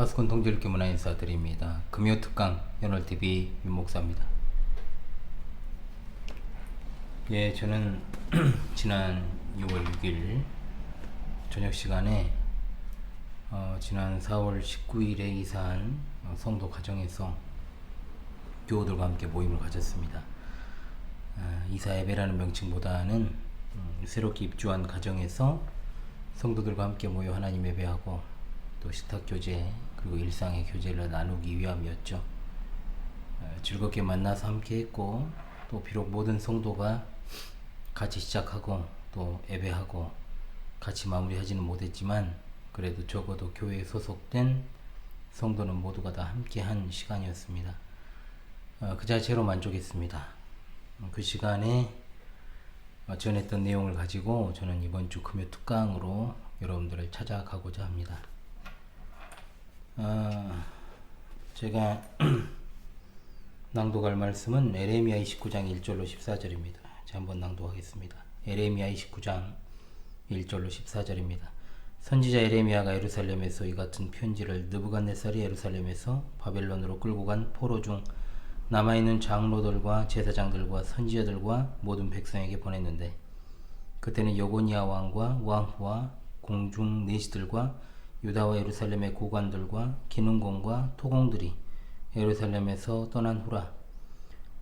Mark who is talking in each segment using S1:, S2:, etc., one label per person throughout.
S1: 파스콘 통절교 문화 인사드립니다. 금요 특강 연월TV 윤목사입니다. 예, 저는 지난 6월 6일 저녁 시간에 어, 지난 4월 19일에 이사한 어, 성도 가정에서 교우들과 함께 모임을 가졌습니다. 아, 이사 예배라는 명칭보다는 음, 새롭게 입주한 가정에서 성도들과 함께 모여 하나님 예배하고 또 식탁 교제 그리고 일상의 교제를 나누기 위함이었죠. 어, 즐겁게 만나서 함께 했고 또 비록 모든 성도가 같이 시작하고 또 예배하고 같이 마무리하지는 못했지만 그래도 적어도 교회에 소속된 성도는 모두가 다 함께한 시간이었습니다. 어, 그 자체로 만족했습니다. 어, 그 시간에 어, 전했던 내용을 가지고 저는 이번 주 금요 특강으로 여러분들을 찾아가고자 합니다. 어, 제가 낭독할 말씀은 에레미야 29장 1절로 14절입니다. 제가 한번 낭독하겠습니다. 에레미야 29장 1절로 14절입니다. 선지자 에레미야가 예루살렘에서 이 같은 편지를 느부갓네살이 예루살렘에서 바벨론으로 끌고 간 포로 중 남아있는 장로들과 제사장들과 선지자들과 모든 백성에게 보냈는데 그때는 여고니아 왕과 왕후와 공중 내시들과 유다와 예루살렘의 고관들과 기능공과 토공들이 예루살렘에서 떠난 후라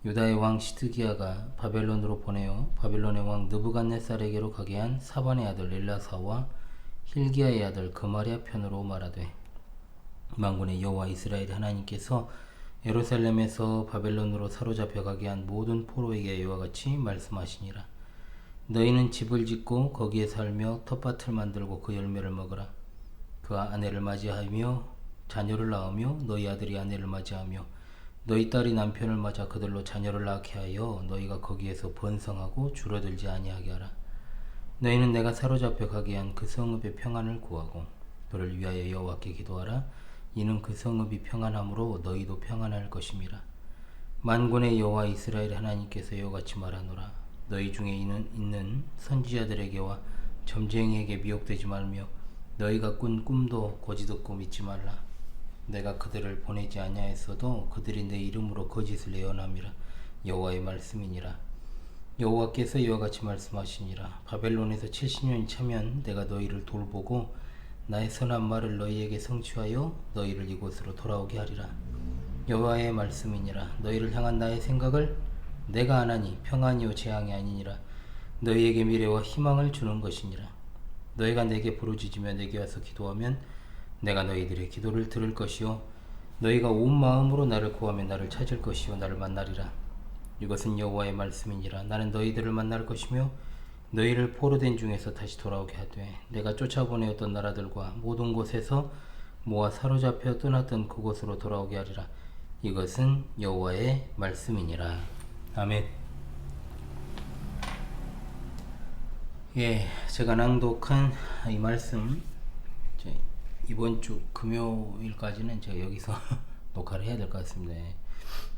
S1: 유다의 왕 시드기야가 바벨론으로 보내어 바벨론의 왕 느부갓네살에게로 가게 한 사반의 아들 엘라사와 힐기야의 아들 그마리아 편으로 말하되 만군의 여호와 이스라엘 하나님께서 예루살렘에서 바벨론으로 사로잡혀 가게 한 모든 포로에게 이와 같이 말씀하시니라. 너희는 집을 짓고 거기에 살며 텃밭을 만들고 그 열매를 먹으라 그 아내를 맞이하며 자녀를 낳으며 너희 아들이 아내를 맞이하며 너희 딸이 남편을 맞아 그들로 자녀를 낳게 하여 너희가 거기에서 번성하고 줄어들지 아니하게 하라. 너희는 내가 사로잡혀 가게 한 그 성읍의 평안을 구하고 그를 위하여 여호와께 기도하라. 이는 그 성읍이 평안함으로 너희도 평안할 것임이라. 만군의 여호와 이스라엘 하나님께서 이같이 말하노라. 너희 중에 있는 선지자들에게와 점쟁이에게 미혹되지 말며 너희가 꾼 꿈도 거짓 듣고 믿지 말라. 내가 그들을 보내지 아니하였어도 그들이 내 이름으로 거짓을 예언함이라. 여호와의 말씀이니라. 여호와께서 이와 같이 말씀하시니라. 바벨론에서 70년이 차면 내가 너희를 돌보고 나의 선한 말을 너희에게 성취하여 너희를 이곳으로 돌아오게 하리라. 여호와의 말씀이니라. 너희를 향한 나의 생각을 내가 하나니 평안이요 재앙이 아니니라. 너희에게 미래와 희망을 주는 것이니라. 너희가 내게 부르짖으며 내게 와서 기도하면 내가 너희들의 기도를 들을 것이요 너희가 온 마음으로 나를 구하면 나를 찾을 것이요 나를 만나리라. 이것은 여호와의 말씀이니라. 나는 너희들을 만날 것이며 너희를 포로된 중에서 다시 돌아오게 하되 내가 쫓아보내었던 나라들과 모든 곳에서 모아 사로잡혀 떠났던 그곳으로 돌아오게 하리라. 이것은 여호와의 말씀이니라. 아멘. 예, 제가 낭독한 이 말씀 이번 주 금요일까지는 제가 여기서 녹화를 해야 될 것 같습니다. 예.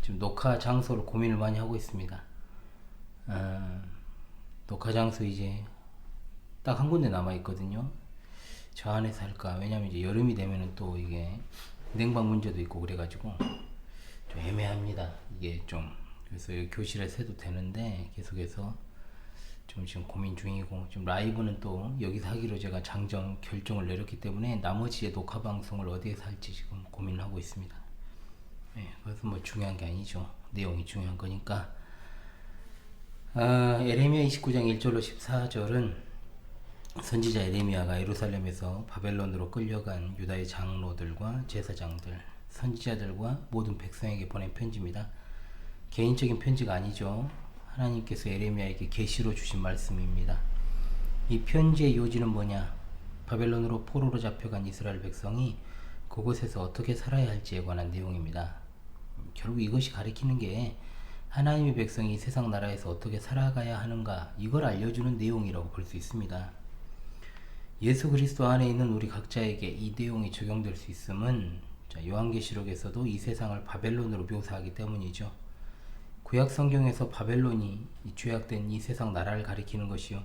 S1: 지금 녹화 장소를 고민을 많이 하고 있습니다. 어, 녹화 장소 이제 딱 한 군데 남아 있거든요. 저 안에서 할까? 왜냐면 이제 여름이 되면은 또 이게 냉방 문제도 있고 그래가지고 좀 애매합니다. 이게 좀 그래서 교실에서 해도 되는데 계속해서 좀 지금 고민 중이고 지금 라이브는 또 여기서 하기로 제가 장정 결정을 내렸기 때문에 나머지의 녹화 방송을 어디에서 할지 지금 고민하고 있습니다. 네, 그래서 뭐 중요한 게 아니죠. 내용이 중요한 거니까. 아, 에레미야 29장 1절로 14절은 선지자 에레미야가 예루살렘에서 바벨론으로 끌려간 유다의 장로들과 제사장들, 선지자들과 모든 백성에게 보낸 편지입니다. 개인적인 편지가 아니죠. 하나님께서 에레미야에게 계시로 주신 말씀입니다. 이 편지의 요지는 뭐냐? 바벨론으로 포로로 잡혀간 이스라엘 백성이 그곳에서 어떻게 살아야 할지에 관한 내용입니다. 결국 이것이 가리키는 게 하나님의 백성이 세상 나라에서 어떻게 살아가야 하는가 이걸 알려주는 내용이라고 볼 수 있습니다. 예수 그리스도 안에 있는 우리 각자에게 이 내용이 적용될 수 있음은 요한계시록에서도 이 세상을 바벨론으로 묘사하기 때문이죠. 구약 성경에서 바벨론이 죄악된 이 세상 나라를 가리키는 것이요.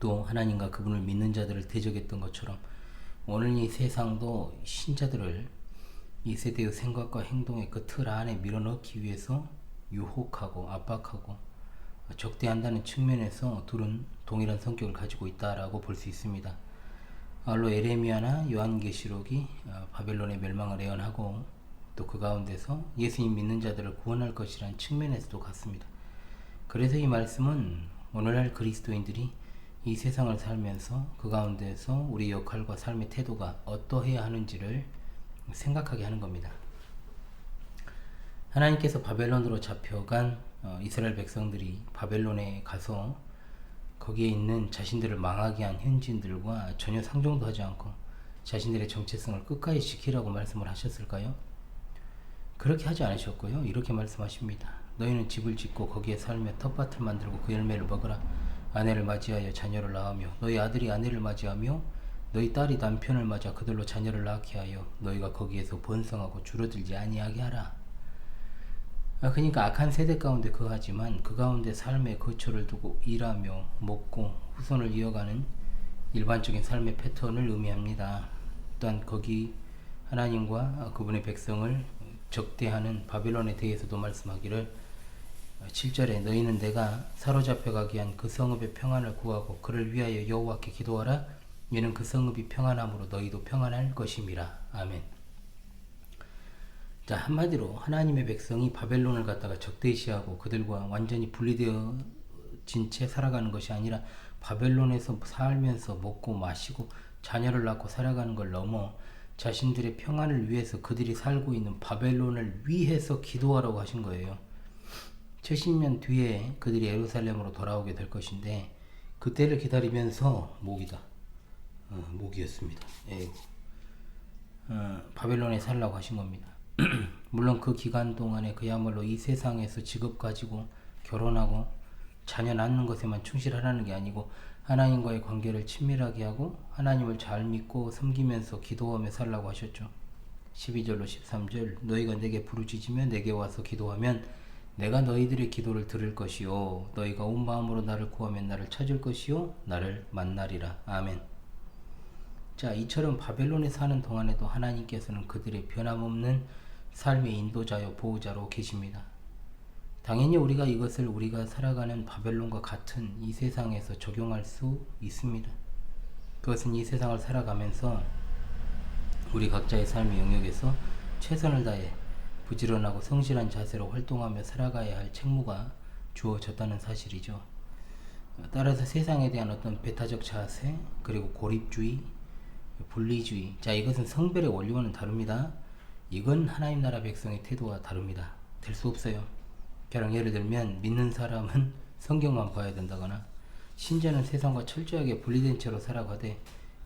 S1: 또 하나님과 그분을 믿는 자들을 대적했던 것처럼 오늘 이 세상도 신자들을 이 세대의 생각과 행동의 그 틀 안에 밀어넣기 위해서 유혹하고 압박하고 적대한다는 측면에서 둘은 동일한 성격을 가지고 있다라고 볼 수 있습니다. 알로 에레미야나 요한계시록이 어, 바벨론의 멸망을 예언하고 또 그 가운데서 예수님 믿는 자들을 구원할 것이라는 측면에서도 같습니다. 그래서 이 말씀은 오늘날 그리스도인들이 이 세상을 살면서 그 가운데서 우리 역할과 삶의 태도가 어떠해야 하는지를 생각하게 하는 겁니다. 하나님께서 바벨론으로 잡혀간 어, 이스라엘 백성들이 바벨론에 가서 거기에 있는 자신들을 망하게 한 현지인들과 전혀 상종도 하지 않고 자신들의 정체성을 끝까지 지키라고 말씀을 하셨을까요? 그렇게 하지 않으셨고요. 이렇게 말씀하십니다. 너희는 집을 짓고 거기에 살며 텃밭을 만들고 그 열매를 먹으라. 아내를 맞이하여 자녀를 낳으며 너희 아들이 아내를 맞이하며 너희 딸이 남편을 맞아 그들로 자녀를 낳게 하여 너희가 거기에서 번성하고 줄어들지 아니하게 하라. 아, 그러니까 악한 세대 가운데 거하지만 그 가운데 삶의 거처를 두고 일하며 먹고 후손을 이어가는 일반적인 삶의 패턴을 의미합니다. 또한 거기 하나님과 그분의 백성을 적대하는 바벨론에 대해서도 말씀하기를 7절에 너희는 내가 사로잡혀 가게 한그 성읍의 평안을 구하고 그를 위하여 여호와께 기도하라 이는 그 성읍이 평안함으로 너희도 평안할 것임이라 아멘. 자 한마디로 하나님의 백성이 바벨론을 갖다가 적대시하고 그들과 완전히 분리되어진 채 살아가는 것이 아니라 바벨론에서 살면서 먹고 마시고 자녀를 낳고 살아가는 걸 넘어 자신들의 평안을 위해서 그들이 살고 있는 바벨론을 위해서 기도하라고 하신 거예요. 70년 뒤에 그들이 예루살렘으로 돌아오게 될 것인데 그때를 기다리면서 목이다. 어, 목이었습니다. 예. 어, 바벨론에 살라고 하신 겁니다. 물론 그 기간 동안에 그야말로 이 세상에서 직업 가지고 결혼하고 자녀 낳는 것에만 충실하라는 게 아니고 하나님과의 관계를 친밀하게 하고 하나님을 잘 믿고 섬기면서 기도하며 살라고 하셨죠. 12절로 13절 너희가 내게 부르짖으며 내게 와서 기도하면 내가 너희들의 기도를 들을 것이요 너희가 온 마음으로 나를 구하면 나를 찾을 것이요 나를 만나리라. 아멘. 자, 이처럼 바벨론에 사는 동안에도 하나님께서는 그들의 변함없는 삶의 인도자요 보호자로 계십니다. 당연히 우리가 이것을 우리가 살아가는 바벨론과 같은 이 세상에서 적용할 수 있습니다. 그것은 이 세상을 살아가면서 우리 각자의 삶의 영역에서 최선을 다해 부지런하고 성실한 자세로 활동하며 살아가야 할 책무가 주어졌다는 사실이죠. 따라서 세상에 대한 어떤 배타적 자세, 그리고 고립주의, 분리주의. 자, 이것은 성별의 원리와는 다릅니다. 이건 하나님 나라 백성의 태도와 다릅니다. 될 수 없어요. 가령 예를 들면 믿는 사람은 성경만 봐야 된다거나 신자는 세상과 철저하게 분리된 채로 살아가되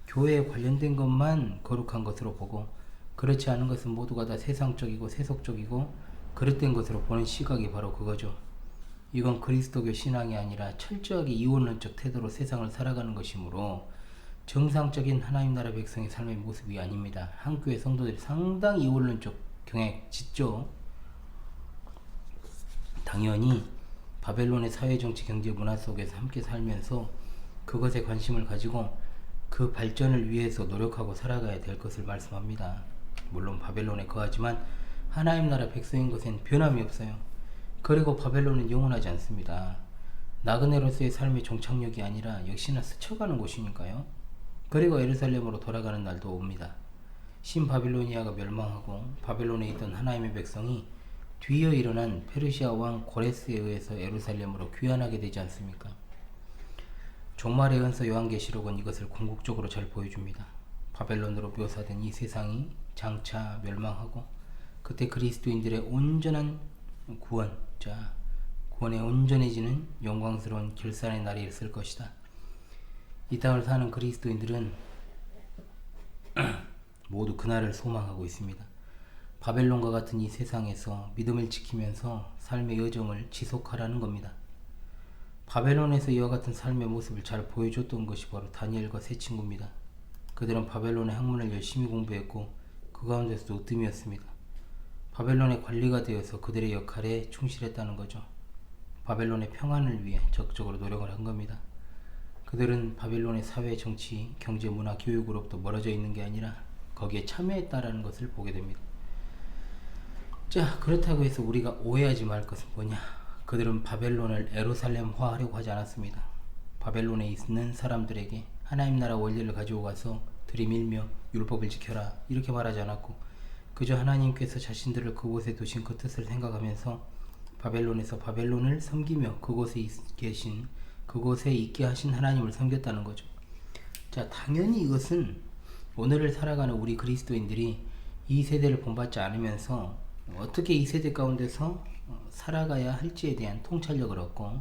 S1: 교회에 관련된 것만 거룩한 것으로 보고 그렇지 않은 것은 모두가 다 세상적이고 세속적이고 그릇된 것으로 보는 시각이 바로 그거죠. 이건 그리스도교 신앙이 아니라 철저하게 이원론적 태도로 세상을 살아가는 것이므로 정상적인 하나님 나라 백성의 삶의 모습이 아닙니다. 한교회 성도들이 상당히 이원론적 경향 짙죠. 당연히 바벨론의 사회, 정치, 경제, 문화 속에서 함께 살면서 그것에 관심을 가지고 그 발전을 위해서 노력하고 살아가야 될 것을 말씀합니다. 물론 바벨론에 거하지만 하나님 나라 백성인 것엔 변함이 없어요. 그리고 바벨론은 영원하지 않습니다. 나그네로서의 삶의 종착역이 아니라 역시나 스쳐가는 곳이니까요. 그리고 에르살렘으로 돌아가는 날도 옵니다. 신바빌로니아가 멸망하고 바벨론에 있던 하나님의 백성이 뒤이어 일어난 페르시아 왕 고레스에 의해서 에루살렘으로 귀환하게 되지 않습니까? 종말의 은서 요한계시록은 이것을 궁극적으로 잘 보여줍니다. 바벨론으로 묘사된 이 세상이 장차 멸망하고 그때 그리스도인들의 온전한 구원, 자 구원에 온전해지는 영광스러운 결산의 날이 있을 것이다. 이 땅을 사는 그리스도인들은 모두 그날을 소망하고 있습니다. 바벨론과 같은 이 세상에서 믿음을 지키면서 삶의 여정을 지속하라는 겁니다. 바벨론에서 이와 같은 삶의 모습을 잘 보여줬던 것이 바로 다니엘과 세 친구입니다. 그들은 바벨론의 학문을 열심히 공부했고 그 가운데서도 으뜸이었습니다. 바벨론의 관리가 되어서 그들의 역할에 충실했다는 거죠. 바벨론의 평안을 위해 적극적으로 노력을 한 겁니다. 그들은 바벨론의 사회, 정치, 경제, 문화, 교육으로부터 멀어져 있는 게 아니라 거기에 참여했다라는 것을 보게 됩니다. 자, 그렇다고 해서 우리가 오해하지 말 것은 뭐냐? 그들은 바벨론을 에루살렘화하려고 하지 않았습니다. 바벨론에 있는 사람들에게 하나님 나라 원리를 가지고 가서 들이밀며 율법을 지켜라 이렇게 말하지 않았고 그저 하나님께서 자신들을 그곳에 두신 그 뜻을 생각하면서 바벨론에서 바벨론을 섬기며 그곳에 있- 계신 그곳에 있게 하신 하나님을 섬겼다는 거죠. 자, 당연히 이것은 오늘을 살아가는 우리 그리스도인들이 이 세대를 본받지 않으면서 어떻게 이 세대 가운데서 어, 살아가야 할지에 대한 통찰력을 얻고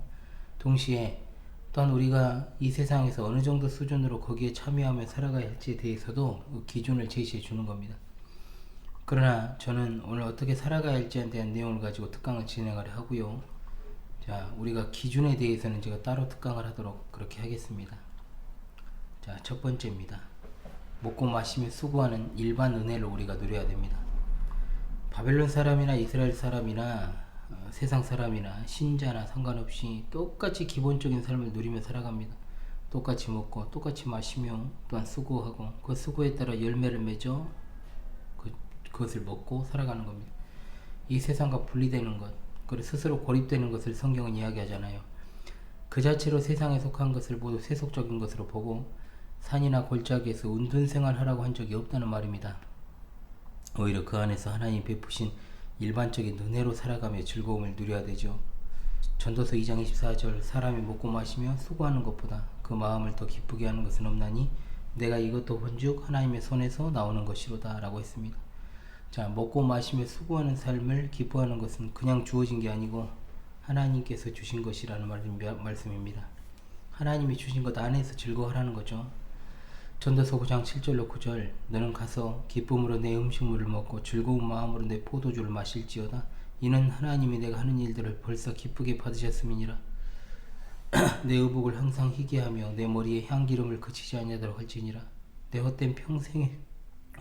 S1: 동시에 또한 우리가 이 세상에서 어느 정도 수준으로 거기에 참여하며 살아가야 할지에 대해서도 그 기준을 제시해 주는 겁니다. 그러나 저는 오늘 어떻게 살아가야 할지에 대한 내용을 가지고 특강을 진행하려 하고요. 자, 우리가 기준에 대해서는 제가 따로 특강을 하도록 그렇게 하겠습니다. 자, 첫 번째입니다. 먹고 마시며 수고하는 일반 은혜를 우리가 누려야 됩니다. 바벨론 사람이나 이스라엘 사람이나 어, 세상 사람이나 신자나 상관없이 똑같이 기본적인 삶을 누리며 살아갑니다. 똑같이 먹고 똑같이 마시며 또한 수고하고 그 수고에 따라 열매를 맺어 그, 그것을 먹고 살아가는 겁니다. 이 세상과 분리되는 것, 그리고 스스로 고립되는 것을 성경은 이야기하잖아요. 그 자체로 세상에 속한 것을 모두 세속적인 것으로 보고 산이나 골짜기에서 운둔 생활하라고 한 적이 없다는 말입니다. 오히려 그 안에서 하나님 베푸신 일반적인 은혜로 살아가며 즐거움을 누려야 되죠. 전도서 2장 24절 사람이 먹고 마시며 수고하는 것보다 그 마음을 더 기쁘게 하는 것은 없나니 내가 이것도 본즉 하나님의 손에서 나오는 것이로다 라고 했습니다. 자 먹고 마시며 수고하는 삶을 기뻐하는 것은 그냥 주어진 게 아니고 하나님께서 주신 것이라는 말- 말씀입니다. 하나님이 주신 것 안에서 즐거워하라는 거죠. 전도서 9장 7절로 9절 너는 가서 기쁨으로 내 음식물을 먹고 즐거운 마음으로 내 포도주를 마실지어다. 이는 하나님이 내가 하는 일들을 벌써 기쁘게 받으셨음이니라. 내 의복을 항상 희게하며 내 머리에 향기름을 그치지 아니하도록 할지니라. 내 헛된 평생의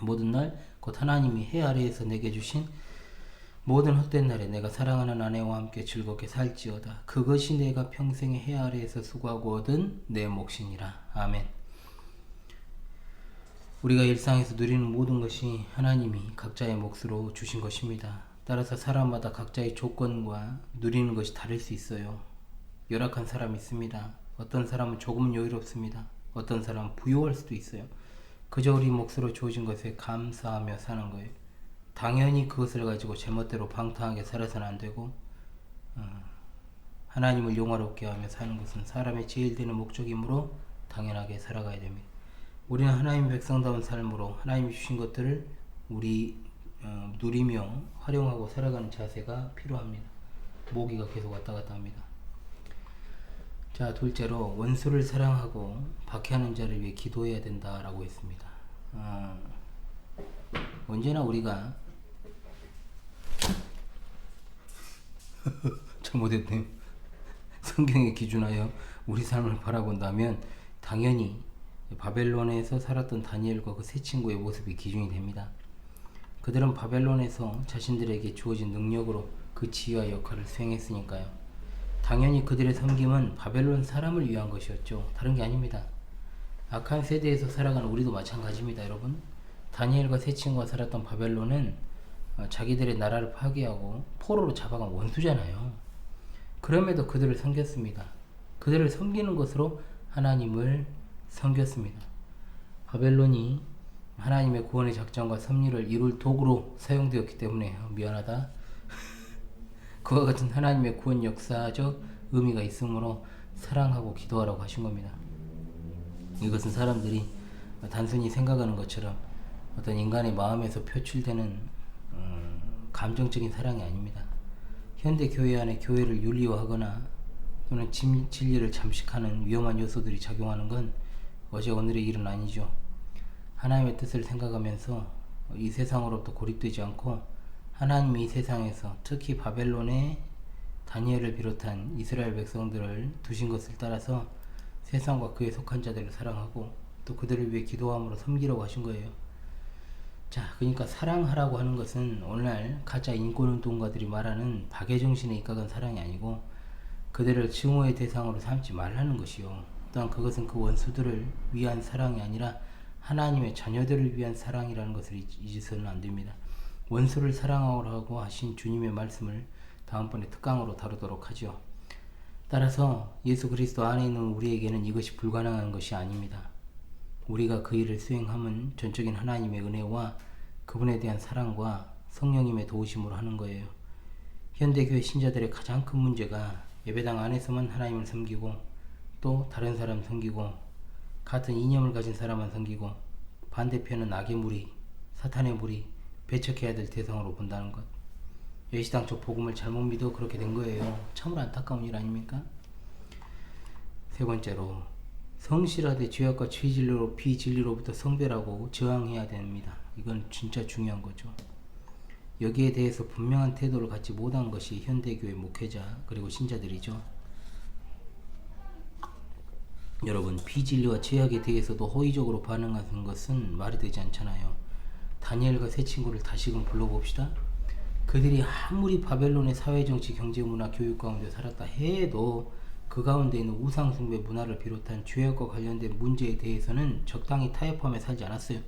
S1: 모든 날 곧 하나님이 해 아래에서 내게 주신 모든 헛된 날에 내가 사랑하는 아내와 함께 즐겁게 살지어다. 그것이 내가 평생의 해 아래에서 수고하고 얻은 내 몫이니라. 아멘 우리가 일상에서 누리는 모든 것이 하나님이 각자의 몫으로 주신 것입니다. 따라서 사람마다 각자의 조건과 누리는 것이 다를 수 있어요. 열악한 사람이 있습니다. 어떤 사람은 조금은 여유롭습니다. 어떤 사람은 부유할 수도 있어요. 그저 우리 몫으로 주어진 것에 감사하며 사는 거예요. 당연히 그것을 가지고 제멋대로 방탕하게 살아서는 안 되고 어, 하나님을 용화롭게 하며 사는 것은 사람의 제일 되는 목적이므로 당연하게 살아가야 됩니다. 우리는 하나님의 백성다운 삶으로 하나님이 주신 것들을 우리 어, 누리며 활용하고 살아가는 자세가 필요합니다. 모기가 계속 왔다 갔다 합니다. 자, 둘째로 원수를 사랑하고 박해하는 자를 위해 기도해야 된다라고 했습니다. 어, 언제나 우리가 잘못했네요. 성경에 기준하여 우리 삶을 바라본다면 당연히 바벨론에서 살았던 다니엘과 그 세 친구의 모습이 기준이 됩니다. 그들은 바벨론에서 자신들에게 주어진 능력으로 그 지휘와 역할을 수행했으니까요. 당연히 그들의 섬김은 바벨론 사람을 위한 것이었죠. 다른 게 아닙니다. 악한 세대에서 살아가는 우리도 마찬가지입니다, 여러분. 다니엘과 세 친구가 살았던 바벨론은 어, 자기들의 나라를 파괴하고 포로로 잡아간 원수잖아요. 그럼에도 그들을 섬겼습니다. 그들을 섬기는 것으로 하나님을 섬겼습니다. 바벨론이 하나님의 구원의 작전과 섭리를 이룰 도구로 사용되었기 때문에 어, 미안하다. 그와 같은 하나님의 구원 역사적 의미가 있으므로 사랑하고 기도하라고 하신 겁니다. 이것은 사람들이 단순히 생각하는 것처럼 어떤 인간의 마음에서 표출되는 음, 감정적인 사랑이 아닙니다. 현대 교회 안에 교회를 윤리화하거나 또는 진, 진리를 잠식하는 위험한 요소들이 작용하는 건 어제 오늘의 일은 아니죠. 하나님의 뜻을 생각하면서 이 세상으로부터 고립되지 않고 하나님이 이 세상에서 특히 바벨론에 다니엘을 비롯한 이스라엘 백성들을 두신 것을 따라서 세상과 그에 속한 자들을 사랑하고 또 그들을 위해 기도함으로 섬기라고 하신 거예요. 자, 그러니까 사랑하라고 하는 것은 오늘날 가짜 인권운동가들이 말하는 박애 정신에 입각한 사랑이 아니고 그들을 증오의 대상으로 삼지 말라는 것이요. 또한 그것은 그 원수들을 위한 사랑이 아니라 하나님의 자녀들을 위한 사랑이라는 것을 잊- 잊어서는 안 됩니다. 원수를 사랑하라고 하신 주님의 말씀을 다음번에 특강으로 다루도록 하죠. 따라서 예수 그리스도 안에 있는 우리에게는 이것이 불가능한 것이 아닙니다. 우리가 그 일을 수행함은 전적인 하나님의 은혜와 그분에 대한 사랑과 성령님의 도우심으로 하는 거예요. 현대교회 신자들의 가장 큰 문제가 예배당 안에서만 하나님을 섬기고 또 다른 사람 섬기고 같은 이념을 가진 사람만 섬기고 반대편은 악의 무리, 사탄의 무리, 배척해야 될 대상으로 본다는 것. 예시당초 복음을 잘못 믿어 그렇게 된 거예요. 참으로 안타까운 일 아닙니까? 세 번째로 성실하되 죄악과 죄진리로 비진리로부터 성별하고 저항해야 됩니다. 이건 진짜 중요한 거죠. 여기에 대해서 분명한 태도를 갖지 못한 것이 현대교회 목회자 그리고 신자들이죠. 여러분 비진리와 죄악에 대해서도 호의적으로 반응하는 것은 말이 되지 않잖아요. 다니엘과 세 친구를 다시금 불러봅시다. 그들이 아무리 바벨론의 사회, 정치, 경제, 문화, 교육 가운데 살았다 해도 그 가운데 있는 우상 숭배 문화를 비롯한 죄악과 관련된 문제에 대해서는 적당히 타협하며 살지 않았어요.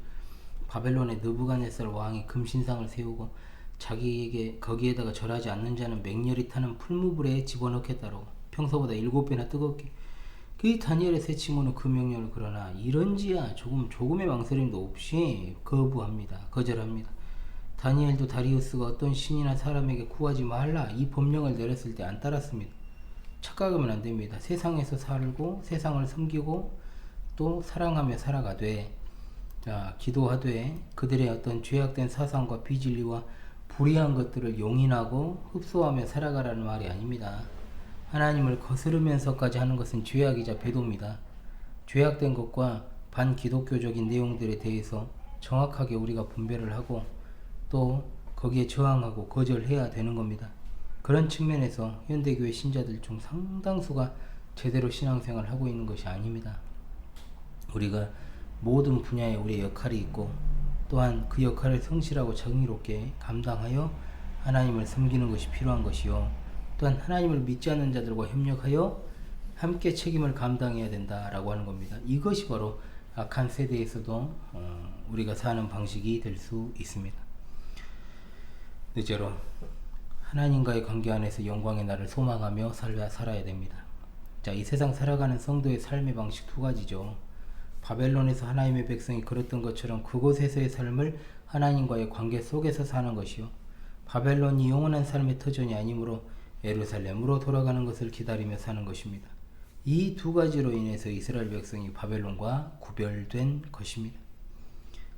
S1: 바벨론의 느부갓네살 왕이 금신상을 세우고 자기에게 거기에다가 절하지 않는 자는 맹렬히 타는 풀무불에 집어넣겠다고 평소보다 일곱 배나 뜨겁게 그 다니엘의 세 친구는 그 명령을 그러나 이런지야 조금 조금의 망설임도 없이 거부합니다. 거절합니다. 다니엘도 다리우스가 어떤 신이나 사람에게 구하지 말라 이 법령을 내렸을 때 안 따랐습니다. 착각하면 안 됩니다. 세상에서 살고 세상을 섬기고 또 사랑하며 살아가되 자 기도하되 그들의 어떤 죄악된 사상과 비진리와 불의한 것들을 용인하고 흡수하며 살아가라는 말이 아닙니다. 하나님을 거스르면서까지 하는 것은 죄악이자 배도입니다. 죄악된 것과 반기독교적인 내용들에 대해서 정확하게 우리가 분별을 하고 또 거기에 저항하고 거절해야 되는 겁니다. 그런 측면에서 현대교회 신자들 중 상당수가 제대로 신앙생활을 하고 있는 것이 아닙니다. 우리가 모든 분야에 우리의 역할이 있고 또한 그 역할을 성실하고 정의롭게 감당하여 하나님을 섬기는 것이 필요한 것이요. 또한 하나님을 믿지 않는 자들과 협력하여 함께 책임을 감당해야 된다라고 하는 겁니다. 이것이 바로 악한 세대에서도 어, 우리가 사는 방식이 될 수 있습니다. 넷째로 하나님과의 관계 안에서 영광의 날을 소망하며 살아, 살아야 됩니다. 자, 이 세상 살아가는 성도의 삶의 방식 두 가지죠. 바벨론에서 하나님의 백성이 걸었던 것처럼 그곳에서의 삶을 하나님과의 관계 속에서 사는 것이요. 바벨론이 영원한 삶의 터전이 아니므로 예루살렘으로 돌아가는 것을 기다리며 사는 것입니다. 이 두 가지로 인해서 이스라엘 백성이 바벨론과 구별된 것입니다.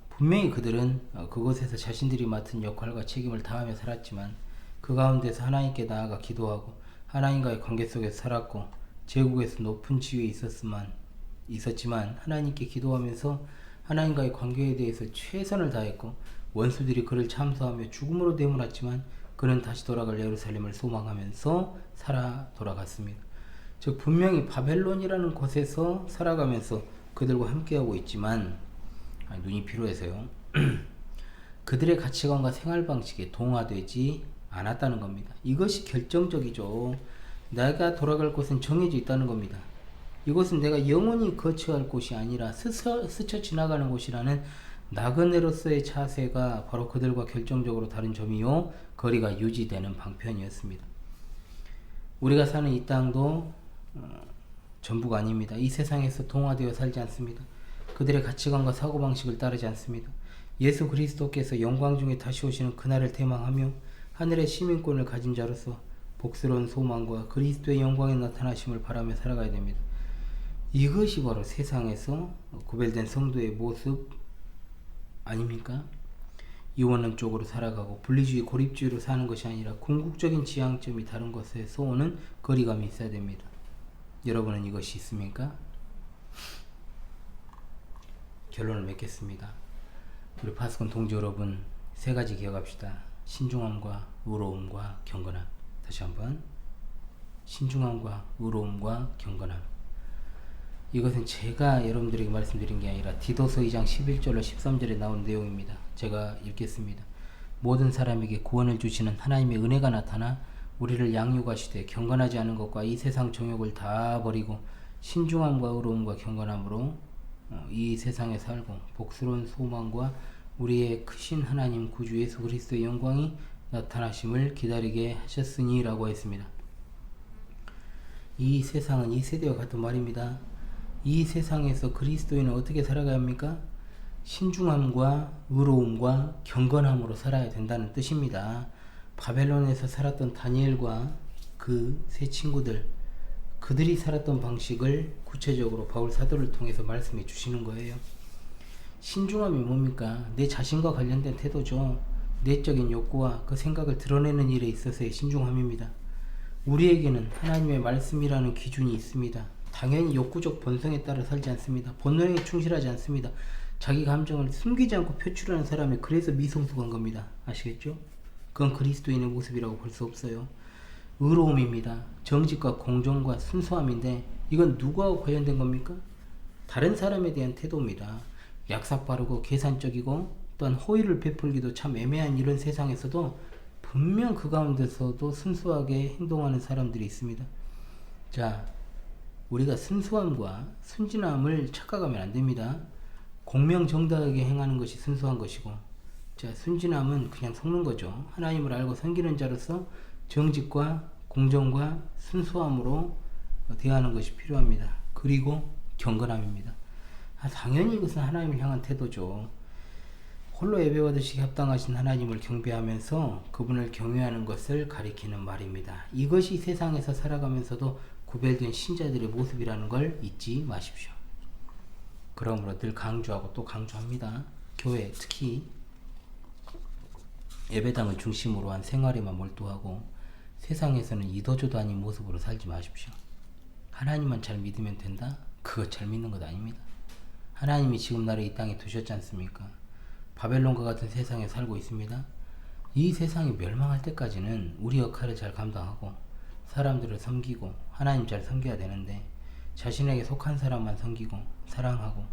S1: 분명히 그들은 어, 그곳에서 자신들이 맡은 역할과 책임을 다하며 살았지만 그 가운데서 하나님께 나아가 기도하고 하나님과의 관계 속에서 살았고 제국에서 높은 지위에 있었지만 있었지만 하나님께 기도하면서 하나님과의 관계에 대해서 최선을 다했고 원수들이 그를 참소하며 죽음으로 내몰았지만 그는 다시 돌아갈 예루살렘을 소망하면서 살아 돌아갔습니다. 즉 분명히 바벨론이라는 곳에서 살아가면서 그들과 함께하고 있지만 아니, 눈이 필요해서요. 그들의 가치관과 생활 방식에 동화되지 않았다는 겁니다. 이것이 결정적이죠. 내가 돌아갈 곳은 정해져 있다는 겁니다. 이곳은 내가 영원히 거처할 곳이 아니라 스쳐, 스쳐 지나가는 곳이라는 나그네로서의 자세가 바로 그들과 결정적으로 다른 점이요 거리가 유지되는 방편이었습니다. 우리가 사는 이 땅도 어, 전부가 아닙니다. 이 세상에서 동화되어 살지 않습니다. 그들의 가치관과 사고방식을 따르지 않습니다. 예수 그리스도께서 영광 중에 다시 오시는 그날을 대망하며 하늘의 시민권을 가진 자로서 복스러운 소망과 그리스도의 영광에 나타나심을 바라며 살아가야 됩니다. 이것이 바로 세상에서 구별된 성도의 모습 아닙니까? 이원론 쪽으로 살아가고 분리주의 고립주의로 사는 것이 아니라 궁극적인 지향점이 다른 것에서 오는 거리감이 있어야 됩니다. 여러분은 이것이 있습니까? 결론을 맺겠습니다. 우리 파스콘 동지 여러분 세 가지 기억합시다. 신중함과 의로움과 경건함. 다시 한번 신중함과 의로움과 경건함. 이것은 제가 여러분들에게 말씀드린 게 아니라 디도서 2장 11절로 13절에 나온 내용입니다. 제가 읽겠습니다. 모든 사람에게 구원을 주시는 하나님의 은혜가 나타나 우리를 양육하시되 경건하지 않은 것과 이 세상 정욕을 다 버리고 신중함과 의로움과 경건함으로 어, 이 세상에 살고 복스러운 소망과 우리의 크신 하나님 구주 예수 그리스도의 영광이 나타나심을 기다리게 하셨으니라고 했습니다. 이 세상은 이 세대와 같은 말입니다. 이 세상에서 그리스도인은 어떻게 살아가야 합니까? 신중함과 의로움과 경건함으로 살아야 된다는 뜻입니다. 바벨론에서 살았던 다니엘과 그 세 친구들 그들이 살았던 방식을 구체적으로 바울 사도를 통해서 말씀해 주시는 거예요. 신중함이 뭡니까? 내 자신과 관련된 태도죠. 내적인 욕구와 그 생각을 드러내는 일에 있어서의 신중함입니다. 우리에게는 하나님의 말씀이라는 기준이 있습니다. 당연히 욕구적 본성에 따라 살지 않습니다. 본능에 충실하지 않습니다. 자기 감정을 숨기지 않고 표출하는 사람이 그래서 미성숙한 겁니다. 아시겠죠? 그건 그리스도인의 모습이라고 볼 수 없어요. 의로움입니다. 정직과 공정과 순수함인데 이건 누구와 관련된 겁니까? 다른 사람에 대한 태도입니다. 약삭 빠르고 계산적이고 또한 호의를 베풀기도 참 애매한 이런 세상에서도 분명 그 가운데서도 순수하게 행동하는 사람들이 있습니다. 자, 우리가 순수함과 순진함을 착각하면 안 됩니다. 공명 정당하게 행하는 것이 순수한 것이고, 자, 순진함은 그냥 속는 거죠. 하나님을 알고 섬기는 자로서 정직과 공정과 순수함으로 대하는 것이 필요합니다. 그리고 경건함입니다. 아, 당연히 이것은 하나님을 향한 태도죠. 홀로 예배받으시기 합당하신 하나님을 경배하면서 그분을 경외하는 것을 가리키는 말입니다. 이것이 세상에서 살아가면서도 구별된 신자들의 모습이라는 걸 잊지 마십시오. 그러므로 늘 강조하고 또 강조합니다. 교회 특히 예배당을 중심으로 한 생활에만 몰두하고 세상에서는 이도저도 아닌 모습으로 살지 마십시오. 하나님만 잘 믿으면 된다? 그거 잘 믿는 것 아닙니다. 하나님이 지금 나를 이 땅에 두셨지 않습니까? 바벨론과 같은 세상에 살고 있습니다. 이 세상이 멸망할 때까지는 우리 역할을 잘 감당하고 사람들을 섬기고 하나님 잘 섬겨야 되는데 자신에게 속한 사람만 섬기고 사랑하고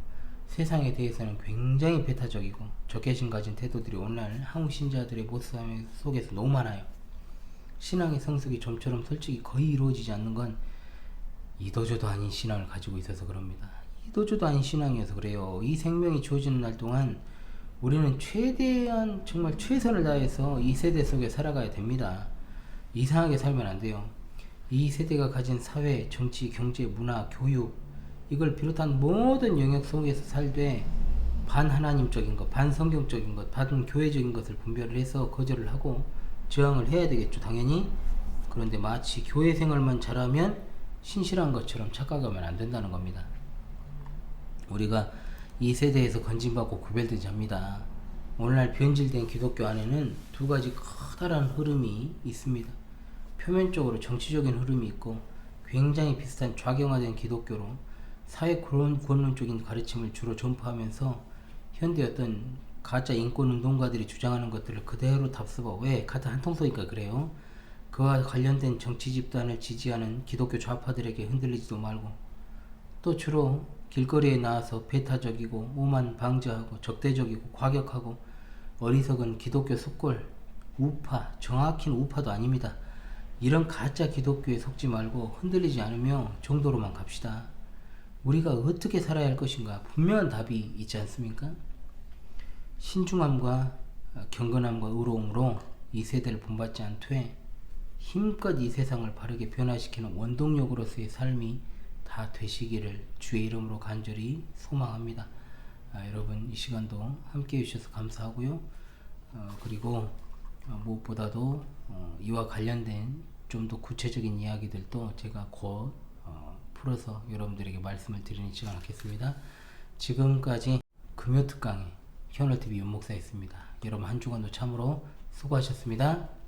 S1: 세상에 대해서는 굉장히 배타적이고 적개심 가진 태도들이 오늘 한국 신자들의 모습 속에서 너무 많아요. 신앙의 성숙이 좀처럼 솔직히 거의 이루어지지 않는 건 이도저도 아닌 신앙을 가지고 있어서 그럽니다. 이도저도 아닌 신앙이어서 그래요. 이 생명이 주어지는 날 동안 우리는 최대한 정말 최선을 다해서 이 세대 속에 살아가야 됩니다. 이상하게 살면 안 돼요. 이 세대가 가진 사회, 정치, 경제, 문화, 교육 이걸 비롯한 모든 영역 속에서 살되 반하나님적인 것, 반성경적인 것, 반교회적인 것을 분별을 해서 거절을 하고 저항을 해야 되겠죠, 당연히. 그런데 마치 교회 생활만 잘하면 신실한 것처럼 착각하면 안 된다는 겁니다. 우리가 이 세대에서 건진받고 구별된 자입니다. 오늘날 변질된 기독교 안에는 두 가지 커다란 흐름이 있습니다. 표면적으로 정치적인 흐름이 있고 굉장히 비슷한 좌경화된 기독교로 사회 권론적인 가르침을 주로 전파하면서 현대 어떤 가짜 인권 운동가들이 주장하는 것들을 그대로 답습하고 왜 같은 한 통속이니까 그래요. 그와 관련된 정치 집단을 지지하는 기독교 좌파들에게 흔들리지도 말고 또 주로 길거리에 나와서 배타적이고 오만 방지하고 적대적이고 과격하고 어리석은 기독교 속골 우파 정확히는 우파도 아닙니다. 이런 가짜 기독교에 속지 말고 흔들리지 않으며 정도로만 갑시다. 우리가 어떻게 살아야 할 것인가 분명한 답이 있지 않습니까? 신중함과 경건함과 의로움으로 이 세대를 본받지 않되 힘껏 이 세상을 바르게 변화시키는 원동력으로서의 삶이 다 되시기를 주의 이름으로 간절히 소망합니다. 아, 여러분 이 시간도 함께 해주셔서 감사하고요. 어, 그리고 어, 무엇보다도 어, 이와 관련된 좀 더 구체적인 이야기들도 제가 곧 어, 풀어서 여러분들에게 말씀을 드리지 않겠습니다. 지금까지 금요 특강의 현월TV 윤목사였습니다. 여러분 한 주간도 참으로 수고하셨습니다.